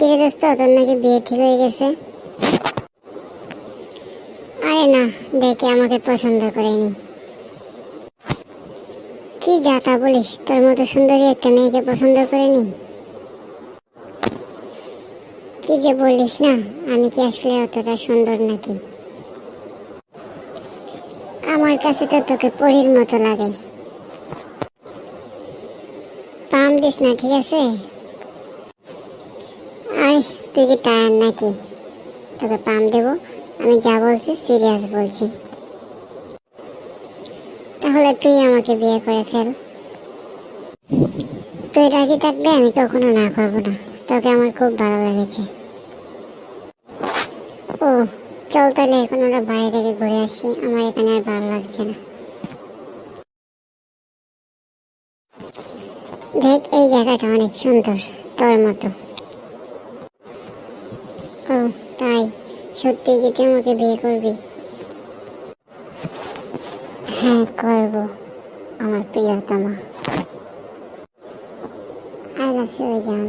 কিরে দোস্ত? তোর নাকি বিয়ে ঠিক হয়ে গেছে? আরে না, দেখে আমাকে পছন্দ করেনি। কি যা তা বলিস? তোর মতো সুন্দরী একটা মেয়েকে পছন্দ করেনি? কি যে বলিস না, আমি কি আসলে অতটা সুন্দর নাকি? আমার কাছে তো তোকে পরীর মতো লাগে। পাম দিস না, ঠিক আছে? তুই কি টায়ার নাকি? তোকে পাম দেব। আমি যা বলছি, সিরিয়াস বলছি। তাহলে তুই আমাকে বিয়ে করে ফেল। তুই রাজি থাকলে আমি কখনো না করব না। তোকে আমার খুব ভালো লেগেছে। ও, চল তাহলে এখন আমরা বাইরে থেকে ঘুরে আসি। আমার এখানে আর ভালো লাগছে না। দেখ, এই জায়গাটা অনেক সুন্দর, তোর মতো। ও তাই। সত্যি কি তুই আমাকে বিয়ে করবি? হ্যাঁ করব। আমার প্রিয়তমা। আই লাভ ইউ জান